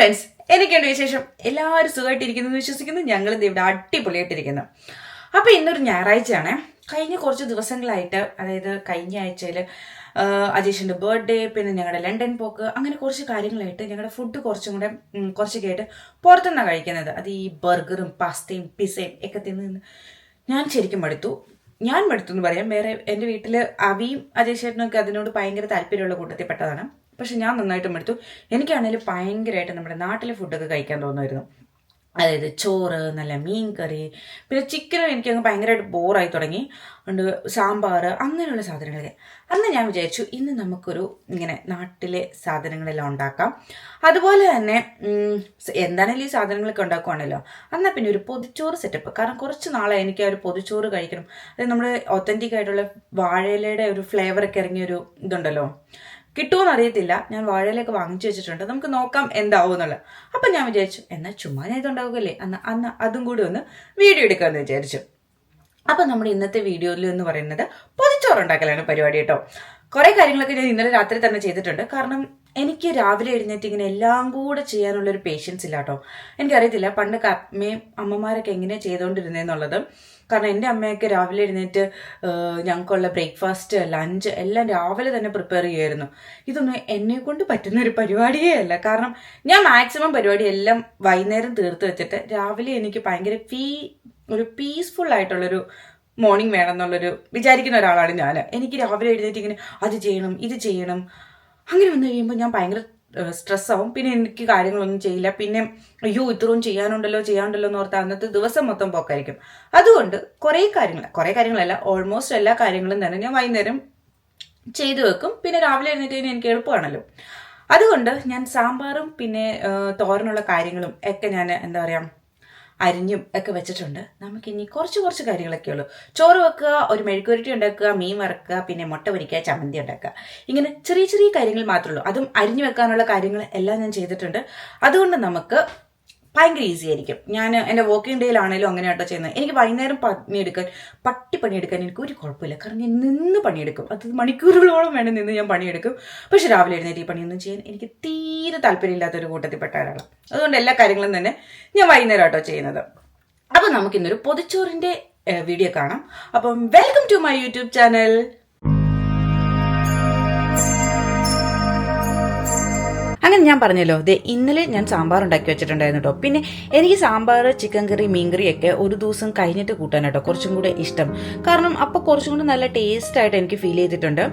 Friends എനിക്കുണ്ട് വിശേഷം? എല്ലാവരും സുഖമായിട്ടിരിക്കുന്നു എന്ന് വിശ്വസിക്കുന്നു. ഞങ്ങൾ ഇവിടെ അടിപൊളിയായിട്ടിരിക്കുന്നു. അപ്പോൾ ഇന്നൊരു ഞായറാഴ്ചയാണ്. കഴിഞ്ഞ കുറച്ച് ദിവസങ്ങളായിട്ട് അതായത് കഴിഞ്ഞ ആഴ്ചയിൽ അജീഷിന്റെ ബർത്ത്ഡേ പിന്നെ ഞങ്ങളുടെ ലണ്ടൻ പോക്ക് അങ്ങനെ കുറച്ച് കാര്യങ്ങളായിട്ട് ഞങ്ങളുടെ ഫുഡ് കുറച്ചും കൂടെ കുറച്ചൊക്കെ ആയിട്ട് പുറത്തുനിന്നാണ് കഴിക്കുന്നത്. അത് ഈ ബർഗറും പാസ്തയും പിസയും ഒക്കെ തിന്ന് ഞാൻ ശരിക്കും മടുത്തു. ഞാൻ മടുത്തു എന്ന് പറയാം വേറെ എന്റെ വീട്ടിൽ അവിയും അജയ് ചേട്ടനൊക്കെ അതിനോട് ഭയങ്കര താല്പര്യമുള്ള കൂട്ടത്തിൽപ്പെട്ടതാണ്. പക്ഷെ ഞാൻ നന്നായിട്ട് മടുത്തു എനിക്കാണെങ്കിൽ ഭയങ്കരമായിട്ട് നമ്മുടെ നാട്ടിലെ ഫുഡൊക്കെ കഴിക്കാൻ തോന്നുമായിരുന്നു. അതായത് ചോറ് നല്ല മീൻ കറി പിന്നെ ചിക്കനും എനിക്കങ്ങ് ഭയങ്കരമായിട്ട് ബോറായി തുടങ്ങി. ഉണ്ട് സാമ്പാർ അങ്ങനെയുള്ള സാധനങ്ങളൊക്കെ. അന്ന് ഞാൻ വിചാരിച്ചു ഇന്ന് നമുക്കൊരു ഇങ്ങനെ നാട്ടിലെ സാധനങ്ങളെല്ലാം ഉണ്ടാക്കാം. അതുപോലെ തന്നെ എന്താണെങ്കിലും ഈ സാധനങ്ങളൊക്കെ ഉണ്ടാക്കുവാണല്ലോ എന്നാൽ പിന്നെ ഒരു പൊതിച്ചോറ് സെറ്റപ്പ് കാരണം കുറച്ച് നാളെ എനിക്ക് ആ ഒരു പൊതിച്ചോറ് കഴിക്കണം. അത് നമ്മുടെ ഒത്തന്റിക് ആയിട്ടുള്ള വാഴയിലയുടെ ഒരു ഫ്ലേവറൊക്കെ ഇറങ്ങിയ ഒരു ഇതുണ്ടല്ലോ. കിട്ടുമോന്ന് അറിയത്തില്ല. ഞാൻ വാഴയിലൊക്കെ വാങ്ങിച്ചു വെച്ചിട്ടുണ്ട്. നമുക്ക് നോക്കാം എന്താവും എന്നുള്ളത് അപ്പം ഞാൻ വിചാരിച്ചു എന്നാൽ ചുമ്മാ ഞാൻ ഇതുണ്ടാവുകയല്ലേ അന്ന് അന്ന് അതും കൂടി ഒന്ന് വീഡിയോ എടുക്കാമെന്ന് വിചാരിച്ചു. അപ്പം നമ്മുടെ ഇന്നത്തെ വീഡിയോയിൽ എന്ന് പറയുന്നത് പൊതിച്ചോറുണ്ടാക്കലാണ് പരിപാടി കേട്ടോ. കുറേ കാര്യങ്ങളൊക്കെ ഞാൻ ഇന്നലെ രാത്രി തന്നെ ചെയ്തിട്ടുണ്ട്. കാരണം എനിക്ക് രാവിലെ എഴുന്നേറ്റ് ഇങ്ങനെ എല്ലാം കൂടെ ചെയ്യാനുള്ള ഒരു പേഷ്യൻസ് ഇല്ല കേട്ടോ എനിക്കറിയത്തില്ല പണ്ട് അമ്മയും അമ്മമാരൊക്കെ എങ്ങനെയാണ് ചെയ്തുകൊണ്ടിരുന്നതെന്നുള്ളത് കാരണം എന്റെ അമ്മയൊക്കെ രാവിലെ എഴുന്നേറ്റ് ഞങ്ങൾക്കുള്ള ബ്രേക്ക്ഫാസ്റ്റ് ലഞ്ച് എല്ലാം രാവിലെ തന്നെ പ്രിപ്പയർ ചെയ്യുമായിരുന്നു ഇതൊന്നും എന്നെ കൊണ്ട് പറ്റുന്ന ഒരു പരിപാടിയേ അല്ല. കാരണം ഞാൻ മാക്സിമം പരിപാടി എല്ലാം വൈകുന്നേരം തീർത്ത് വെച്ചിട്ട് രാവിലെ എനിക്ക് ഭയങ്കര ഫീ ഒരു പീസ്ഫുൾ ആയിട്ടുള്ളൊരു മോർണിംഗ് വേണം എന്നുള്ളൊരു വിചാരിക്കുന്ന ഒരാളാണ് ഞാൻ എനിക്ക് രാവിലെ എഴുന്നേറ്റ് ഇങ്ങനെ അത് ചെയ്യണം ഇത് ചെയ്യണം അങ്ങനെ വന്നു കഴിയുമ്പോൾ ഞാൻ ഭയങ്കര സ്ട്രെസ്സാവും പിന്നെ എനിക്ക് കാര്യങ്ങളൊന്നും ചെയ്യില്ല. പിന്നെ അയ്യോ ഇത്രയും ചെയ്യാനുണ്ടല്ലോ ചെയ്യാനുണ്ടല്ലോ എന്ന് ഓർത്ത് അന്നത്തെ ദിവസം മൊത്തം പോക്കായിരിക്കും. അതുകൊണ്ട് കുറേ കാര്യങ്ങൾ കുറേ കാര്യങ്ങളല്ല ഓൾമോസ്റ്റ് എല്ലാ കാര്യങ്ങളും തന്നെ ഞാൻ വൈകുന്നേരം ചെയ്തു വെക്കും. പിന്നെ രാവിലെ എഴുന്നേറ്റ് കഴിഞ്ഞാൽ എനിക്ക് എളുപ്പമാണല്ലോ. അതുകൊണ്ട് ഞാൻ സാമ്പാറും പിന്നെ തോരനുള്ള കാര്യങ്ങളും ഒക്കെ ഞാൻ എന്താ പറയുക അരിഞ്ഞും ഒക്കെ വെച്ചിട്ടുണ്ട്. നമുക്കിനി കുറച്ച് കുറച്ച് കാര്യങ്ങളൊക്കെ ഉള്ളൂ. ചോറ് വെക്കുക ഒരു മെഴുക്കുരുട്ടി ഉണ്ടാക്കുക മീൻ വറക്കുക പിന്നെ മുട്ട പൊരിക്കുക ചമ്മന്തി ഉണ്ടാക്കുക. ഇങ്ങനെ ചെറിയ ചെറിയ കാര്യങ്ങൾ മാത്രമേ ഉള്ളൂ. അതും അരിഞ്ഞു വെക്കാനുള്ള കാര്യങ്ങൾ എല്ലാം ഞാൻ ചെയ്തിട്ടുണ്ട്. അതുകൊണ്ട് നമുക്ക് ഭയങ്കര ഈസി ആയിരിക്കും. ഞാൻ എന്റെ വർക്കിംഗ് ഡേയിലാണേലും അങ്ങനെ കേട്ടോ ചെയ്യുന്നത്. എനിക്ക് വൈകുന്നേരം പണിയെടുക്കാൻ പട്ടി പണിയെടുക്കാൻ എനിക്ക് ഒരു കുഴപ്പമില്ല. കാരണം ഞാൻ നിന്ന് പണിയെടുക്കും. അത് മണിക്കൂറുകളോളം വേണം നിന്ന് ഞാൻ പണിയെടുക്കും. പക്ഷെ രാവിലെ എഴുന്നേറ്റ് ഈ പണിയൊന്നും ചെയ്യാൻ എനിക്ക് തീരെ താല്പര്യമില്ലാത്ത ഒരു കൂട്ടത്തിൽപ്പെട്ട ആളാണ് അതുകൊണ്ട് എല്ലാ കാര്യങ്ങളും തന്നെ ഞാൻ വൈകുന്നേരം കേട്ടോ ചെയ്യുന്നത്. അപ്പം നമുക്കിന്നൊരു പൊതിച്ചോറിന്റെ വീഡിയോ കാണാം. അപ്പം welcome to my YouTube channel അങ്ങനെ ഞാൻ പറഞ്ഞല്ലോ ദേ ഇന്നലെ ഞാൻ സാമ്പാർ ഉണ്ടാക്കി വെച്ചിട്ടുണ്ടായിരുന്നു കേട്ടോ പിന്നെ എനിക്ക് സാമ്പാർ ചിക്കൻ കറി മീൻ ഒക്കെ ഒരു ദിവസം കഴിഞ്ഞിട്ട് കൂട്ടാൻ കേട്ടോ കുറച്ചും കൂടെ ഇഷ്ടം. കാരണം അപ്പോൾ കുറച്ചും കൂടെ നല്ല ടേസ്റ്റ് ആയിട്ട് എനിക്ക് ഫീൽ ചെയ്തിട്ടുണ്ട്.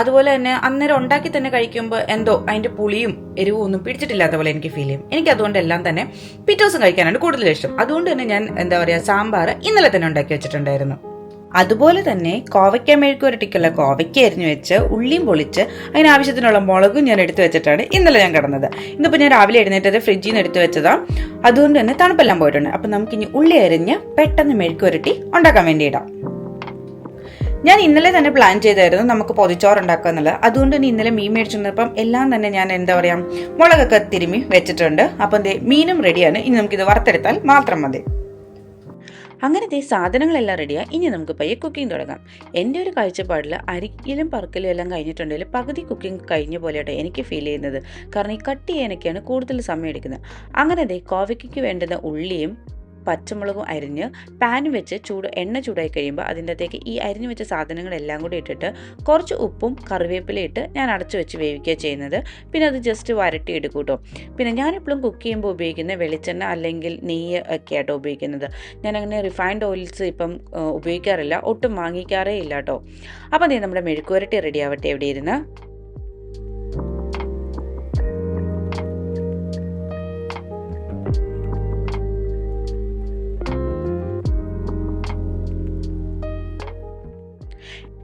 അതുപോലെ തന്നെ അന്നേരം ഉണ്ടാക്കി തന്നെ കഴിക്കുമ്പോൾ എന്തോ അതിന്റെ പുളിയും എരിവും ഒന്നും പിടിച്ചിട്ടില്ലാത്ത പോലെ എനിക്ക് ഫീൽ ചെയ്യും. എനിക്ക് അതുകൊണ്ട് എല്ലാം തന്നെ പിറ്റേ ദിവസം കഴിക്കാനാണ് കൂടുതൽ ഇഷ്ടം. അതുകൊണ്ട് തന്നെ ഞാൻ എന്താ പറയുക സാമ്പാർ ഇന്നലെ തന്നെ ഉണ്ടാക്കി വെച്ചിട്ടുണ്ടായിരുന്നു. അതുപോലെ തന്നെ കോവയ്ക്ക മെഴുക്ക് ഒരട്ടിക്കുള്ള കോവയ്ക്ക അരിഞ്ഞു വെച്ച് ഉള്ളിയും പൊളിച്ച് അതിനാവശ്യത്തിനുള്ള മുളകും ഞാൻ എടുത്തു വെച്ചിട്ടാണ് ഇന്നലെ ഞാൻ കിടന്നത്. ഇന്നിപ്പോൾ ഞാൻ രാവിലെ എഴുന്നേറ്റത് ഫ്രിഡ്ജിൽ നിന്ന് എടുത്തു വെച്ചതാ അതുകൊണ്ട് തന്നെ തണുപ്പെല്ലാം പോയിട്ടുണ്ട്. അപ്പം നമുക്കിനി ഉള്ളി അരിഞ്ഞ് പെട്ടെന്ന് മെഴുക്ക് ഒരട്ടി ഉണ്ടാക്കാൻ വേണ്ടിയിടാം ഞാൻ ഇന്നലെ തന്നെ പ്ലാൻ ചെയ്തായിരുന്നു നമുക്ക് പൊതിച്ചോറ് ഉണ്ടാക്കുക എന്നുള്ളത്. അതുകൊണ്ട് തന്നെ ഇന്നലെ മീൻ മേടിച്ചിരുന്നപ്പം എല്ലാം തന്നെ ഞാൻ എന്താ പറയുക മുളകൊക്കെ തിരുമ്മി വെച്ചിട്ടുണ്ട്. അപ്പം മീനും റെഡിയാണ് ഇനി നമുക്കിത് വറുത്തെടുത്താൽ മാത്രം മതി. അങ്ങനത്തെ സാധനങ്ങളെല്ലാം റെഡിയാണ് ഇനി നമുക്ക് പയ്യെ കുക്കിംഗ് തുടങ്ങാം. എന്റെ ഒരു കാഴ്ചപ്പാടിൽ അരിക്കലും പറക്കലും എല്ലാം കഴിഞ്ഞിട്ടുണ്ടെങ്കിൽ പകുതി കുക്കിംഗ് കഴിഞ്ഞ പോലെയാട്ടോ എനിക്ക് ഫീൽ ചെയ്യുന്നത്. കാരണം ഈ കട്ട് ചെയ്യാനൊക്കെയാണ് കൂടുതൽ സമയം എടുക്കുന്നത്. അങ്ങനെ ദേ കോവയ്ക്ക് വേണ്ടുന്ന ഉള്ളിയും പച്ചമുളകും അരിഞ്ഞ് പാൻ വെച്ച് ചൂട് എണ്ണ ചൂടായി കഴിയുമ്പോൾ അതിന്റെ അകത്തേക്ക് ഈ അരിഞ്ഞു വെച്ച സാധനങ്ങളെല്ലാം കൂടി ഇട്ടിട്ട് കുറച്ച് ഉപ്പും കറിവേപ്പില ഇട്ട് ഞാൻ അടച്ചു വെച്ച് വേവിക്കുക ചെയ്യുന്നത്. പിന്നെ അത് ജസ്റ്റ് വരട്ടി എടുക്കും കേട്ടോ. പിന്നെ ഞാനെപ്പോഴും കുക്ക് ചെയ്യുമ്പോൾ ഉപയോഗിക്കുന്ന വെളിച്ചെണ്ണ അല്ലെങ്കിൽ നെയ്യ് ഒക്കെ ആട്ടോ ഉപയോഗിക്കുന്നത്. ഞാൻ അങ്ങനെ റിഫൈൻഡ് ഓയിൽസ് ഇപ്പം ഉപയോഗിക്കാറില്ല. ഒട്ടും വാങ്ങിക്കാറേ ഇല്ല കേട്ടോ. അപ്പോൾ ദേ നമ്മുടെ മെഴുക്കുവരട്ടി റെഡി ആവട്ടെ എവിടെ ഇരുന്ന്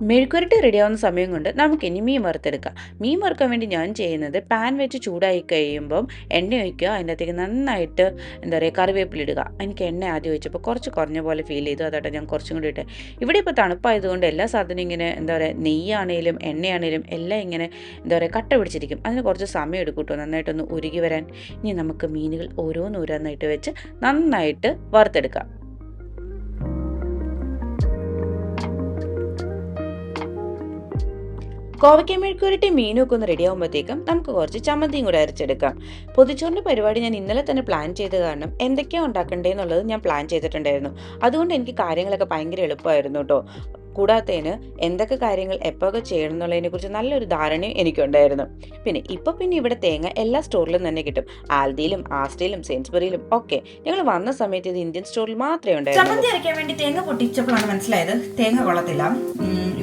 മെഴുക്കുരട്ടി റെഡിയാവുന്ന സമയം കൊണ്ട് നമുക്ക് ഇനി മീൻ വറുത്തെടുക്കാം. മീൻ വറുക്കാൻ വേണ്ടി ഞാൻ ചെയ്യുന്നത് പാൻ വെച്ച് ചൂടായി കഴിയുമ്പം എണ്ണ ഒഴിക്കുക. അതിന്റെ അകത്തേക്ക് നന്നായിട്ട് എന്താ പറയുക കറിവേപ്പില ഇടുക. എനിക്ക് എണ്ണ ആദ്യം ഒഴിച്ചപ്പോൾ കുറച്ച് കുറഞ്ഞ പോലെ ഫീൽ ചെയ്തു. അതോട്ടെ ഞാൻ കുറച്ചും കൂടി ഇട്ട്. ഇവിടെ ഇപ്പോൾ തണുപ്പായതുകൊണ്ട് എല്ലാ സാധനവും ഇങ്ങനെ എന്താ പറയുക നെയ്യാണേലും എണ്ണയാണേലും എല്ലാം ഇങ്ങനെ എന്താ പറയുക കട്ട പിടിച്ചിരിക്കും. അതിന് കുറച്ച് സമയം എടുക്കും കേട്ടോ നന്നായിട്ടൊന്ന് ഉരുകി വരാൻ. ഇനി നമുക്ക് മീനുകൾ ഓരോന്നോരോന്നായിട്ട് വെച്ച് നന്നായിട്ട് വറുത്തെടുക്കാം. കോവയ്ക്ക മെഴുക്കുരട്ടി മീനും ഒക്കെ ഒന്ന് റെഡി ആകുമ്പോഴത്തേക്കും നമുക്ക് കുറച്ച് ചമ്മന്തിയും കൂടെ അരച്ചെടുക്കാം. പൊതിച്ചോറിന്റെ പരിപാടി ഞാൻ ഇന്നലെ തന്നെ പ്ലാൻ ചെയ്ത കാരണം എന്തൊക്കെയാണ് ഉണ്ടാക്കേണ്ടതെന്നുള്ളത് ഞാൻ പ്ലാൻ ചെയ്തിട്ടുണ്ടായിരുന്നു. അതുകൊണ്ട് എനിക്ക് കാര്യങ്ങളൊക്കെ ഭയങ്കര എളുപ്പമായിരുന്നു കേട്ടോ. കൂടാത്തതിന് എന്തൊക്കെ കാര്യങ്ങൾ എപ്പോഴൊക്കെ ചെയ്യണം എന്നുള്ളതിനെ കുറിച്ച് നല്ലൊരു ധാരണയും എനിക്കുണ്ടായിരുന്നു. പിന്നെ ഇപ്പൊ പിന്നെ ഇവിടെ തേങ്ങ എല്ലാ സ്റ്റോറിലും തന്നെ കിട്ടും. ആൽദിയിലും ആസ്റ്റയിലും സെയിൻസ്ബറിയിലും ഒക്കെ ഞങ്ങൾ വന്ന സമയത്ത് ഇത് ഇന്ത്യൻ സ്റ്റോറിൽ മാത്രമേ ഉണ്ടായിരുന്നു അരയ്ക്കാൻ വേണ്ടി തേങ്ങ പൊട്ടിച്ചപ്പോഴാണ് മനസ്സിലായത്. തേങ്ങ കൊള്ളത്തില്ല.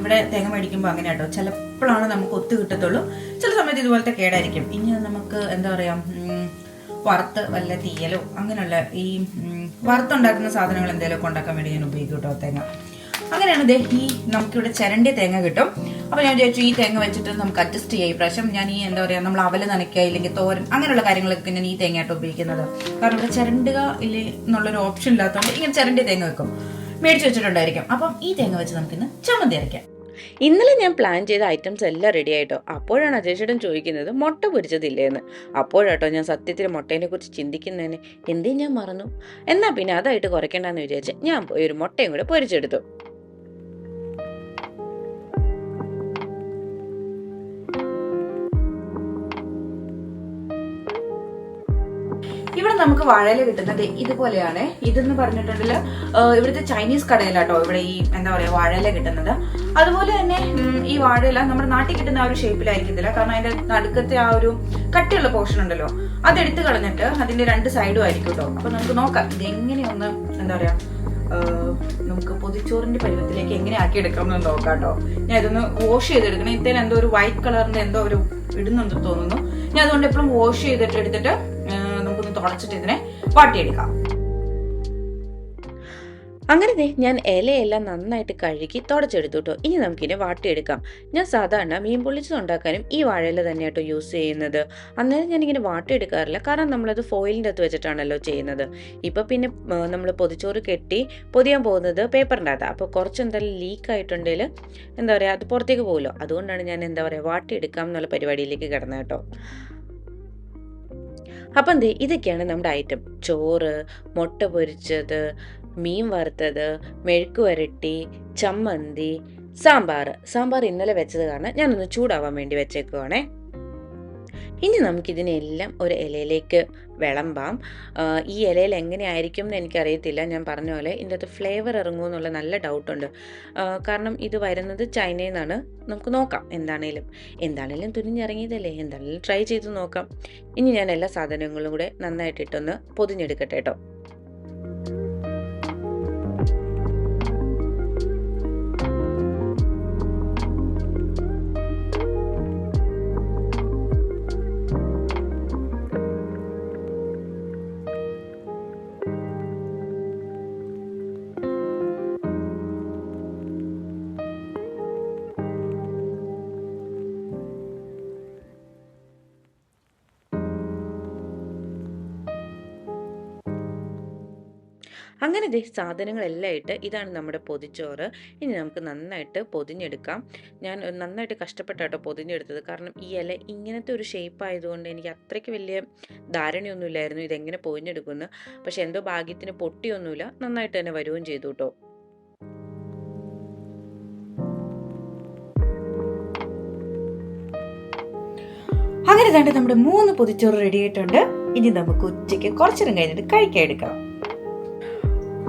ഇവിടെ തേങ്ങ മേടിക്കുമ്പോൾ അങ്ങനെ കേട്ടോ ചിലപ്പോഴാണ് നമുക്ക് ഒത്തു കിട്ടത്തുള്ളൂ. ചില സമയത്ത് ഇതുപോലത്തെ കേടായിരിക്കും. ഇനി നമുക്ക് എന്താ പറയാ വറുത്ത് വല്ല തീയലോ അങ്ങനെയുള്ള ഈ വറുത്തുണ്ടാക്കുന്ന സാധനങ്ങൾ എന്തെങ്കിലുമൊക്കെ ഉണ്ടാക്കാൻ വേണ്ടി ഞാൻ ഉപയോഗിക്കും കേട്ടോ തേങ്ങ. അങ്ങനെയാണ് ദേ ഈ നമുക്കിവിടെ ചിരണ്ടി തേങ്ങ കിട്ടും. അപ്പോൾ ഞാൻ വിചാരിച്ചു ഈ തേങ്ങ വെച്ചിട്ട് നമുക്ക് അഡ്ജസ്റ്റ് ചെയ്യാം. ഈ പ്രാവശ്യം ഞാൻ ഈ എന്താ പറയുക നമ്മൾ അവൽ നനയ്ക്കുക ഇല്ലെങ്കിൽ തോരൻ അങ്ങനെയുള്ള കാര്യങ്ങളൊക്കെ ഞാൻ ഈ തേങ്ങയായിട്ട് ഉപയോഗിക്കുന്നത്. കാരണം ഇവിടെ ചിരണ്ടുക ഇല്ല എന്നുള്ളൊരു ഓപ്ഷൻ ഇല്ലാത്തതുകൊണ്ട് ഇങ്ങനെ ചിരണ്ടി തേങ്ങ വെക്കും. മേടിച്ച് വെച്ചിട്ടുണ്ടായിരിക്കും. അപ്പം ഈ തേങ്ങ വെച്ച് നമുക്കിന്ന് ചമ്മന്തി അരയ്ക്കാം. ഇന്നലെ ഞാൻ പ്ലാൻ ചെയ്ത ഐറ്റംസ് എല്ലാം റെഡി ആയിട്ടോ. അപ്പോഴാണ് അജേഷേട്ടൻ ചോദിക്കുന്നത് മുട്ട പൊരിച്ചതില്ലേന്ന്? അപ്പോഴാട്ടോ ഞാൻ സത്യത്തിൽ മുട്ടേനെ കുറിച്ച് ചിന്തിക്കുന്നതിന് എന്തേ ഞാൻ മറന്നു? എന്നാ പിന്നെ അതായിട്ട് കുറയ്ക്കണ്ടെന്ന് വിചാരിച്ച് ഞാൻ പോയി ഒരു മുട്ടയും കൂടെ പൊരിച്ചെടുത്തു. ഇവിടെ നമുക്ക് വാഴയില കിട്ടുന്നത് ഇതുപോലെയാണ്. ഇതെന്ന് പറഞ്ഞിട്ടുണ്ടെങ്കിൽ ഇവിടുത്തെ ചൈനീസ് കടയിലാട്ടോ ഇവിടെ ഈ എന്താ പറയാ വാഴയില കിട്ടുന്നത്. അതുപോലെ തന്നെ ഈ വാഴയില നമ്മുടെ നാട്ടിൽ കിട്ടുന്ന ആ ഒരു ഷേപ്പിലായിരിക്കത്തില്ല. കാരണം അതിന്റെ നടുക്കത്തെ ആ ഒരു കട്ടിയുള്ള പോർഷൻ ഉണ്ടല്ലോ. അതെടുത്ത് കളഞ്ഞിട്ട് അതിന്റെ രണ്ട് സൈഡും ആയിരിക്കും കേട്ടോ അപ്പൊ നമുക്ക് നോക്കാം ഇത് എങ്ങനെയൊന്ന് എന്താ പറയാ നമുക്ക് പൊതിച്ചോറിന്റെ പരുവത്തിലേക്ക് എങ്ങനെ ആക്കി എടുക്കാം എന്ന് നോക്കാം കേട്ടോ ഞാൻ ഇതൊന്ന് വാഷ് ചെയ്തെടുക്കണം. ഇത്തേന് എന്തോ ഒരു വൈറ്റ് കളറിന്റെ എന്തോ ഒരു ഇടുന്നുണ്ടെന്ന് തോന്നുന്നു. ഞാൻ അതുകൊണ്ട് എപ്പോഴും വാഷ് ചെയ്തിട്ട് എടുത്തിട്ട് നമുക്കൊന്ന് തുടച്ചിട്ട് ഇതിനെ വാട്ടിയെടുക്കാം. അങ്ങനെ ദേ ഞാൻ ഇലയെല്ലാം നന്നായിട്ട് കഴുകി തുടച്ചെടുത്തു കേട്ടോ ഇനി നമുക്കിനെ വാട്ടിയെടുക്കാം. ഞാൻ സാധാരണ മീൻ പൊള്ളിച്ചത് ഉണ്ടാക്കാനും ഈ വാഴയില തന്നെ കേട്ടോ യൂസ് ചെയ്യുന്നത്. അന്നേരം ഞാനിങ്ങനെ വാട്ടിയെടുക്കാറില്ല. കാരണം നമ്മളത് ഫോയിലിന്റെ അകത്ത് വെച്ചിട്ടാണല്ലോ ചെയ്യുന്നത്. ഇപ്പം പിന്നെ നമ്മൾ പൊതിച്ചോറ് കെട്ടി പൊതിയാൻ പോകുന്നത് പേപ്പറിന്റെ അകത്താണ് അപ്പോൾ കുറച്ച് എന്തായാലും ലീക്ക് ആയിട്ടുണ്ടെങ്കിൽ എന്താ പറയുക അത് പുറത്തേക്ക് പോകുമല്ലോ അതുകൊണ്ടാണ് ഞാൻ എന്താ പറയുക വാട്ടിയെടുക്കാം എന്നുള്ള പരിപാടിയിലേക്ക് കിടന്നത് കേട്ടോ. അപ്പം എന്തേ ഇതൊക്കെയാണ് നമ്മുടെ ഐറ്റം ചോറ് മുട്ട പൊരിച്ചത് മീൻ വറുത്തത് മെഴുക്ക് വരട്ടി ചമ്മന്തി സാമ്പാർ. സാമ്പാർ ഇന്നലെ വെച്ചത് കാരണം ഞാനൊന്ന് ചൂടാവാൻ വേണ്ടി വെച്ചേക്കുവാണേ. ഇനി നമുക്കിതിനെല്ലാം ഒരു ഇലയിലേക്ക് വിളമ്പാം. ഈ ഇലയിൽ എങ്ങനെയായിരിക്കും എന്ന് എനിക്കറിയത്തില്ല. ഞാൻ പറഞ്ഞ പോലെ ഇതിന്റെ അകത്ത് ഫ്ലേവർ ഇറങ്ങുമോ എന്നുള്ള നല്ല ഡൗട്ടുണ്ട്. കാരണം ഇത് വരുന്നത് ചൈനയിൽ നിന്നാണ് നമുക്ക് നോക്കാം എന്താണേലും. എന്താണേലും തുനിഞ്ഞിറങ്ങിയതല്ലേ? എന്താണേലും ട്രൈ ചെയ്ത് നോക്കാം. ഇനി ഞാൻ എല്ലാ സാധനങ്ങളും കൂടെ നന്നായിട്ടിട്ടൊന്ന് പൊതിഞ്ഞെടുക്കട്ടെ കേട്ടോ. അങ്ങനെ ദേ സാധനങ്ങളെല്ലാം ഇട്ട് ഇതാണ് നമ്മുടെ പൊതിച്ചോറ്. ഇനി നമുക്ക് നന്നായിട്ട് പൊതിഞ്ഞെടുക്കാം. ഞാൻ നന്നായിട്ട് കഷ്ടപ്പെട്ടാട്ടോ പൊതിഞ്ഞെടുത്തത്. കാരണം ഈ ഇല ഇങ്ങനത്തെ ഒരു ഷേപ്പ് ആയതുകൊണ്ട് എനിക്ക് അത്രയ്ക്ക് വലിയ ധാരണയൊന്നുമില്ലായിരുന്നു ഇതെങ്ങനെ പൊതിഞ്ഞെടുക്കുമെന്ന്. പക്ഷെ എന്തോ ഭാഗ്യത്തിന് പൊട്ടിയൊന്നുമില്ല. നന്നായിട്ട് തന്നെ വരുകയും ചെയ്തു കേട്ടോ. അങ്ങനെ തന്നെ നമ്മുടെ മൂന്ന് പൊതിച്ചോറ് റെഡി ആയിട്ടുണ്ട്. ഇനി നമുക്ക് ഉച്ചയ്ക്ക് കുറച്ചേരം കഴിഞ്ഞിട്ട് കഴിക്കാൻ എടുക്കാം.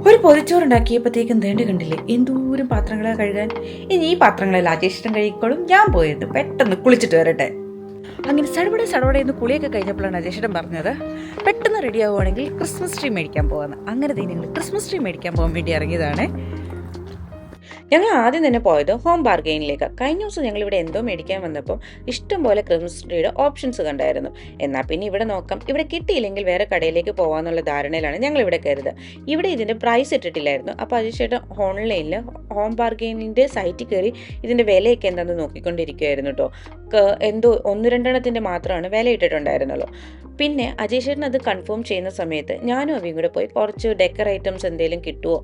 ഒരു പൊതിച്ചോറുണ്ടാക്കിയപ്പോഴത്തേക്കും കണ്ടില്ലേ? എന്തോരം പാത്രങ്ങളെ കഴുകാൻ? ഇനി ഈ പാത്രങ്ങളെല്ലാം അജേഷ്ടം കഴിക്കോളും ഞാൻ പോയത് പെട്ടെന്ന് കുളിച്ചിട്ട് വരട്ടെ. അങ്ങനെ സടപടെ സടപടെ എന്ന് കുളിയൊക്കെ കഴിഞ്ഞപ്പോഴാണ് അജേഷ്ടൻ പറഞ്ഞത് പെട്ടെന്ന് റെഡി ആവുകയാണെങ്കിൽ ക്രിസ്മസ് ട്രീ മേടിക്കാൻ പോകാന്ന് അങ്ങനെ ദൈനങ്ങൾ ക്രിസ്മസ് ട്രീ മേടിക്കാൻ പോകാൻ വേണ്ടി ഇറങ്ങിയതാണ്. ഞങ്ങൾ ആദ്യം തന്നെ പോയത് ഹോം ബാർഗെയിനിലേക്ക് കഴിഞ്ഞ ദിവസം ഞങ്ങൾ ഇവിടെ എന്തോ മേടിക്കാൻ വന്നപ്പോൾ ഇഷ്ടംപോലെ ക്രിസ്മസ് ട്രീയുടെ ഓപ്ഷൻസ് കണ്ടായിരുന്നു. എന്നാൽ പിന്നെ ഇവിടെ നോക്കാം. ഇവിടെ കിട്ടിയില്ലെങ്കിൽ വേറെ കടയിലേക്ക് പോകാമെന്നുള്ള ധാരണയിലാണ് ഞങ്ങൾ ഇവിടെ കയറുന്നത് ഇവിടെ ഇതിന്റെ പ്രൈസ് ഇട്ടിട്ടില്ലായിരുന്നു. അപ്പോൾ അതിനുശേഷം ഓൺലൈനിൽ ഹോം ബാർഗെയിനിന്റെ സൈറ്റിൽ കയറി ഇതിന്റെ വിലയൊക്കെ എന്താണെന്ന് നോക്കിക്കൊണ്ടിരിക്കുകയായിരുന്നു കേട്ടോ എന്തോ ഒന്ന് രണ്ടെണ്ണത്തിന്റെ മാത്രമാണ് വില ഇട്ടിട്ടുണ്ടായിരുന്നുള്ളൂ പിന്നെ അജയ് ചേട്ടൻ അത് കൺഫേം ചെയ്യുന്ന സമയത്ത് ഞാനും അവയും കൂടെ പോയി കുറച്ച് ഡെക്കർ ഐറ്റംസ് എന്തെങ്കിലും കിട്ടുമോ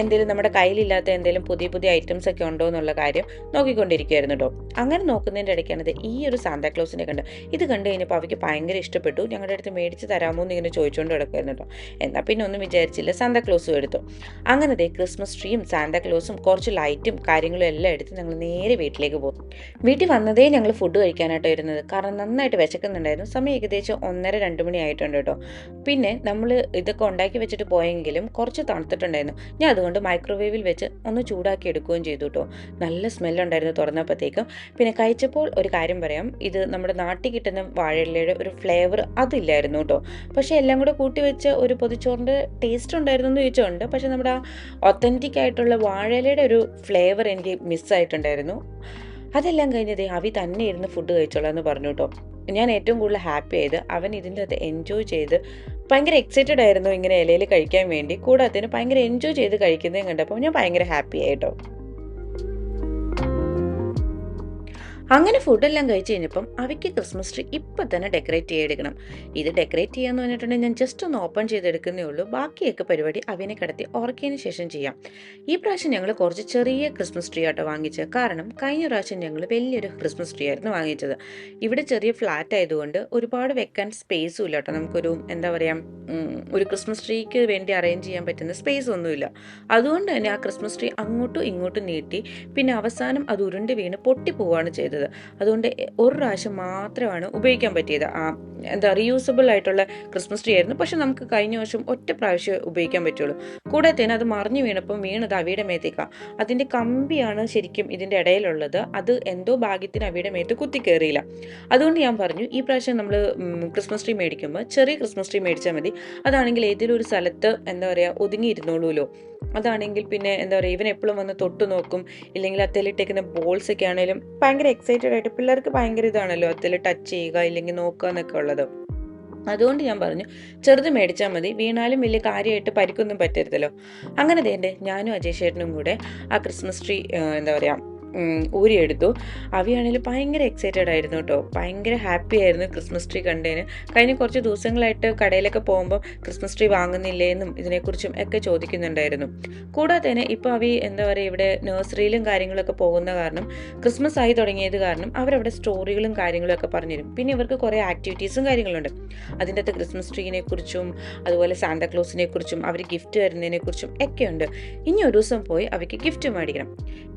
എന്തെങ്കിലും നമ്മുടെ കയ്യിലില്ലാത്ത എന്തെങ്കിലും പുതിയ പുതിയ പുതിയ ഐറ്റംസ് ഒക്കെ ഉണ്ടോ എന്നുള്ള കാര്യം നോക്കിക്കൊണ്ടിരിക്കുകയായിരുന്നു കേട്ടോ അങ്ങനെ നോക്കുന്നതിന്റെ ഇടയ്ക്കാണ് ഈ ഒരു സാന്താക്ലോസിനെ കണ്ടു. ഇത് കണ്ടു കഴിഞ്ഞപ്പോൾ അവയ്ക്ക് ഭയങ്കര ഇഷ്ടപ്പെട്ടു. ഞങ്ങളുടെ അടുത്ത് മേടിച്ച് തരാമോ എന്ന് ഇങ്ങനെ ചോദിച്ചുകൊണ്ട് കിടക്കുമായിരുന്നു കേട്ടോ എന്നാൽ പിന്നെ ഒന്നും വിചാരിച്ചില്ല. സാന്താക്ലോസും എടുത്തു. അങ്ങനെ ദേ ക്രിസ്മസ് ട്രീയും സാന്താക്ലോസും കുറച്ച് ലൈറ്റും കാര്യങ്ങളും എല്ലാം എടുത്ത് ഞങ്ങൾ നേരെ വീട്ടിലേക്ക് പോകും വീട്ടിൽ വന്നതേ ഞങ്ങൾ ഫുഡ് കഴിക്കാനായിട്ട് വരുന്നത് കാരണം നന്നായിട്ട് വിശക്കുന്നുണ്ടായിരുന്നു. സമയം ഏകദേശം ഒന്നര രണ്ട് മണി ആയിട്ടുണ്ട് കേട്ടോ പിന്നെ നമ്മൾ ഇതൊക്കെ ഉണ്ടാക്കി വെച്ചിട്ട് പോയെങ്കിലും കുറച്ച് തണുത്തിട്ടുണ്ടായിരുന്നു. ഞാൻ അതുകൊണ്ട് മൈക്രോവേവിൽ വെച്ച് ഒന്ന് ചൂടാക്കി എടുക്കുകയും ചെയ്തു കേട്ടോ നല്ല സ്മെല്ലുണ്ടായിരുന്നു തുറന്നപ്പോഴത്തേക്കും. പിന്നെ കഴിച്ചപ്പോൾ ഒരു കാര്യം പറയാം. ഇത് നമ്മുടെ നാട്ടിൽ കിട്ടുന്ന വാഴയിലയുടെ ഒരു ഫ്ലേവർ അതില്ലായിരുന്നു കേട്ടോ പക്ഷേ എല്ലാം കൂടെ കൂട്ടി വെച്ച ഒരു പൊതിച്ചോറിന്റെ ടേസ്റ്റ് ഉണ്ടായിരുന്നു എന്ന് ചോദിച്ചുണ്ട്. പക്ഷേ നമ്മുടെ ഒത്തന്റിക് ആയിട്ടുള്ള വാഴയിലയുടെ ഒരു ഫ്ലേവർ എനിക്ക് മിസ്സായിട്ടുണ്ടായിരുന്നു അതെല്ലാം കഴിഞ്ഞത് അവി തന്നെ ഇരുന്ന് ഫുഡ് കഴിച്ചോളാം എന്ന് പറഞ്ഞു കേട്ടോ ഞാൻ ഏറ്റവും കൂടുതൽ ഹാപ്പി ആയത് അവൻ ഇതിന്റെ അകത്ത് എൻജോയ് ചെയ്ത് ഭയങ്കര എക്സൈറ്റഡ് ആയിരുന്നു ഇങ്ങനെ ഇലയിൽ കഴിക്കാൻ വേണ്ടി. കൂടാത്തതിന് ഭയങ്കര എൻജോയ് ചെയ്ത് കഴിക്കുന്നതും കണ്ടപ്പോൾ ഞാൻ ഭയങ്കര ഹാപ്പി ആയിട്ടോ അങ്ങനെ ഫുഡെല്ലാം കഴിച്ച് കഴിഞ്ഞപ്പം അവയ്ക്ക് ക്രിസ്മസ് ട്രീ ഇപ്പം തന്നെ ഡെക്കറേറ്റ് ചെയ്തെടുക്കണം. ഇത് ഡെക്കറേറ്റ് ചെയ്യാന്ന് പറഞ്ഞിട്ടുണ്ടെങ്കിൽ ഞാൻ ജസ്റ്റ് ഒന്ന് ഓപ്പൺ ചെയ്തെടുക്കുന്നേ ഉള്ളൂ. ബാക്കിയൊക്കെ പരിപാടി അവനെ കിടത്തി ഉറക്കിയതിന് ശേഷം ചെയ്യാം. ഈ പ്രാവശ്യം ഞങ്ങൾ കുറച്ച് ചെറിയ ക്രിസ്മസ് ട്രീ ആട്ടോ വാങ്ങിച്ചത്. കാരണം കഴിഞ്ഞ പ്രാവശ്യം ഞങ്ങൾ വലിയൊരു ക്രിസ്മസ് ട്രീ ആയിരുന്നു വാങ്ങിച്ചത്. ഇവിടെ ചെറിയ ഫ്ലാറ്റ് ആയതുകൊണ്ട് ഒരുപാട് വെക്കാൻ സ്പേസും ഇല്ല കേട്ടോ. നമുക്കൊരു എന്താ പറയുക ഒരു ക്രിസ്മസ് ട്രീക്ക് വേണ്ടി അറേഞ്ച് ചെയ്യാൻ പറ്റുന്ന സ്പേസ് ഒന്നുമില്ല അതുകൊണ്ട് തന്നെ ആ ക്രിസ്മസ് ട്രീ അങ്ങോട്ടും ഇങ്ങോട്ടും നീട്ടി പിന്നെ അവസാനം അത് ഉരുണ്ട് വീണ് പൊട്ടിപ്പോവാണ് ചെയ്തത്. അതുകൊണ്ട് ഒരു പ്രാവശ്യം മാത്രമാണ് ഉപയോഗിക്കാൻ പറ്റിയത്. ആ എന്താ റീയൂസബിൾ ആയിട്ടുള്ള ക്രിസ്മസ് ട്രീ ആയിരുന്നു. പക്ഷെ നമുക്ക് കഴിഞ്ഞ വർഷം ഒറ്റ പ്രാവശ്യം ഉപയോഗിക്കാൻ പറ്റുള്ളൂ. കൂടാതെ തന്നെ അത് മറിഞ്ഞു വീണപ്പം വീണത് അവിയുടെ മേത്തേക്കാണ് അതിന്റെ കമ്പിയാണ് ശരിക്കും ഇതിന്റെ ഇടയിലുള്ളത്. അത് എന്തോ ഭാഗ്യത്തിന് അവിയുടെ മേത്ത് കുത്തി കയറിയില്ല. അതുകൊണ്ട് ഞാൻ പറഞ്ഞു ഈ പ്രാവശ്യം നമ്മൾ ക്രിസ്മസ് ട്രീ മേടിക്കുമ്പോൾ ചെറിയ ക്രിസ്മസ് ട്രീ മേടിച്ചാൽ മതി. അതാണെങ്കിൽ ഏതെങ്കിലും ഒരു സ്ഥലത്ത് എന്താ പറയുക ഒതുങ്ങിയിരുന്നോളൂല്ലോ അതാണെങ്കിൽ പിന്നെ എന്താ പറയുക ഇവൻ എപ്പോഴും വന്ന് തൊട്ട് നോക്കും. ഇല്ലെങ്കിൽ അത്തേലിട്ടേക്കുന്ന ബോൾസ് ഒക്കെ ആണെങ്കിലും ഭയങ്കര എക്സൈറ്റഡ് ആയിട്ട് പിള്ളേർക്ക് ഭയങ്കര ഇതാണല്ലോ അത്തേൽ ടച്ച് ചെയ്യുക ഇല്ലെങ്കിൽ നോക്കുക എന്നൊക്കെ ഉള്ളത്. അതുകൊണ്ട് ഞാൻ പറഞ്ഞു ചെറുത് മേടിച്ചാൽ മതി വീണാലും വലിയ കാര്യമായിട്ട് പരിക്കൊന്നും പറ്റരുതല്ലോ. അങ്ങനെ തേന്റെ ഞാനും അജയ് ചേട്ടനും കൂടെ ആ ക്രിസ്മസ് ട്രീ എന്താ പറയുക ഊരിയെടുത്തു. അവിയാണെങ്കിൽ ഭയങ്കര എക്സൈറ്റഡ് ആയിരുന്നു കേട്ടോ ഭയങ്കര ഹാപ്പി ആയിരുന്നു ക്രിസ്മസ് ട്രീ കണ്ടതിന് കഴിഞ്ഞ കുറച്ച് ദിവസങ്ങളായിട്ട് കടയിലൊക്കെ പോകുമ്പോൾ ക്രിസ്മസ് ട്രീ വാങ്ങുന്നില്ലേ എന്നും ഇതിനെക്കുറിച്ചും ഒക്കെ ചോദിക്കുന്നുണ്ടായിരുന്നു. കൂടാതെ തന്നെ ഇപ്പോൾ അവി എന്താ പറയുക ഇവിടെ നഴ്സറിയിലും കാര്യങ്ങളൊക്കെ പോകുന്ന കാരണം ക്രിസ്മസ് ആയി തുടങ്ങിയത് കാരണം അവരവിടെ സ്റ്റോറികളും കാര്യങ്ങളും ഒക്കെ പറഞ്ഞുതരും പിന്നെ ഇവർക്ക് കുറേ ആക്ടിവിറ്റീസും കാര്യങ്ങളുണ്ട്. അതിന്റെ അകത്ത് ക്രിസ്മസ് ട്രീനെ കുറിച്ചും അതുപോലെ സാന്താക്ലോസിനെ കുറിച്ചും അവർ ഗിഫ്റ്റ് തരുന്നതിനെ കുറിച്ചും ഒക്കെ ഉണ്ട്. ഇനി ഒരു ദിവസം പോയി അവയ്ക്ക് ഗിഫ്റ്റ് മേടിക്കണം.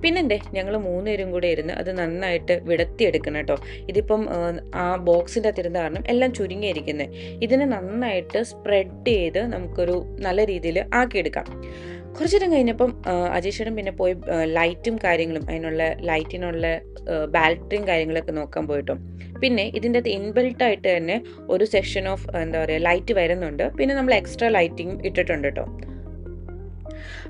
പിന്നെന്തേ ഞങ്ങൾ മൂന്നുപേരും കൂടെ ഇരുന്ന് അത് നന്നായിട്ട് വിടത്തിയെടുക്കണം കേട്ടോ. ഇതിപ്പം ആ ബോക്സിന്റെ അകത്തിരുന്ന കാരണം എല്ലാം ചുരുങ്ങിയിരിക്കുന്നത് ഇതിനെ നന്നായിട്ട് സ്പ്രെഡ് ചെയ്ത് നമുക്കൊരു നല്ല രീതിയിൽ ആക്കിയെടുക്കാം. കുറച്ചു നേരം കഴിഞ്ഞപ്പം അജീഷനും പിന്നെ പോയി ലൈറ്റും കാര്യങ്ങളും അതിനുള്ള ലൈറ്റിനുള്ള ബാറ്ററിയും കാര്യങ്ങളൊക്കെ നോക്കാൻ പോയിട്ടും. പിന്നെ ഇതിന്റെ അകത്ത് ഇൻബിൽട്ടായിട്ട് തന്നെ ഒരു സെക്ഷൻ ഓഫ് എന്താ പറയുക ലൈറ്റ് വരുന്നുണ്ട്. പിന്നെ നമ്മൾ എക്സ്ട്രാ ലൈറ്റിംഗ് ഇട്ടിട്ടുണ്ട് കേട്ടോ.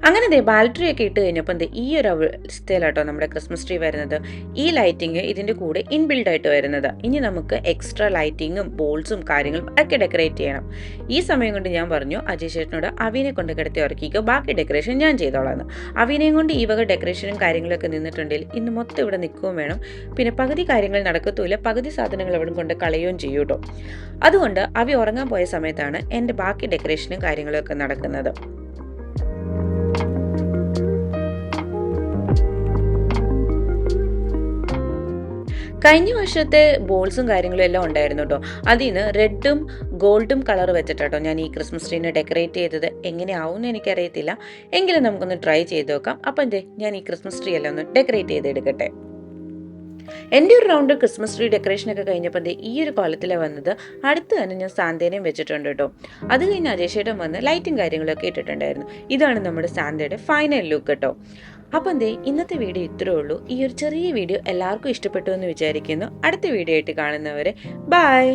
അങ്ങനെ ദേ ബാലറ്ററി ഒക്കെ ഇട്ട് കഴിഞ്ഞപ്പോൾ എന്ത് ഈ ഒരു അവസ്ഥയിലാട്ടോ നമ്മുടെ ക്രിസ്മസ് ട്രീ വരുന്നത്. ഈ ലൈറ്റിംഗ് ഇതിന്റെ കൂടെ ഇൻബിൽഡ് ആയിട്ട് വരുന്നത്. ഇനി നമുക്ക് എക്സ്ട്രാ ലൈറ്റിങ്ങും ബോൾസും കാര്യങ്ങളും ഒക്കെ ഡെക്കറേറ്റ് ചെയ്യണം. ഈ സമയം കൊണ്ട് ഞാൻ പറഞ്ഞു അജയ് ചേട്ടനോട് അവിനെ കൊണ്ട് കിടത്തി ഉറക്കിക്കോ ബാക്കി ഡെക്കറേഷൻ ഞാൻ ചെയ്തോളാം അവിനെയും കൊണ്ട് ഈ വക ഡെക്കറേഷനും കാര്യങ്ങളൊക്കെ നിന്നിട്ടുണ്ടെങ്കിൽ ഇന്ന് മൊത്തം ഇവിടെ നിൽക്കുകയും വേണം. പിന്നെ പകുതി കാര്യങ്ങൾ നടക്കത്തുമില്ല പകുതി സാധനങ്ങൾ അവിടെ കൊണ്ട് കളയുകയും ചെയ്യും കേട്ടോ. അതുകൊണ്ട് അവി ഉറങ്ങാൻ പോയ സമയത്താണ് എന്റെ ബാക്കി ഡെക്കറേഷനും കാര്യങ്ങളും ഒക്കെ നടക്കുന്നത്. കഴിഞ്ഞ വർഷത്തെ ബോൾസും കാര്യങ്ങളും എല്ലാം ഉണ്ടായിരുന്നു കേട്ടോ. അതിൽ നിന്ന് റെഡും ഗോൾഡും കളർ വെച്ചിട്ടോ ഞാൻ ഈ ക്രിസ്മസ് ട്രീനെ ഡെക്കറേറ്റ് ചെയ്തത്. എങ്ങനെയാവും എന്ന് എനിക്കറിയത്തില്ല. എങ്കിലും നമുക്കൊന്ന് ട്രൈ ചെയ്ത് നോക്കാം. അപ്പം എന്തേ ഞാൻ ഈ ക്രിസ്മസ് ട്രീ എല്ലാം ഒന്ന് ഡെക്കറേറ്റ് ചെയ്തെടുക്കട്ടെ. എന്റെ ഒരു റൗണ്ട് ക്രിസ്മസ് ട്രീ ഡെക്കറേഷനൊക്കെ കഴിഞ്ഞപ്പോൾ ഈ ഒരു കോലത്തിലാണ് വന്നത്. അടുത്ത് തന്നെ ഞാൻ സാന്തേനയും വെച്ചിട്ടുണ്ട് കേട്ടോ. അത് കഴിഞ്ഞ് അജേഷേട്ടൻ വന്ന് ലൈറ്റും കാര്യങ്ങളൊക്കെ ഇട്ടിട്ടുണ്ടായിരുന്നു. ഇതാണ് നമ്മുടെ സാന്തയുടെ ഫൈനൽ ലുക്ക് കേട്ടോ. അപ്പം എന്തേ ഇന്നത്തെ വീഡിയോ ഇത്രേ ഉള്ളൂ. ഈ ഒരു ചെറിയ വീഡിയോ എല്ലാവർക്കും ഇഷ്ടപ്പെട്ടു എന്ന് വിചാരിക്കുന്നു. അടുത്ത വീഡിയോ ആയിട്ട് കാണുന്നവരെ ബൈ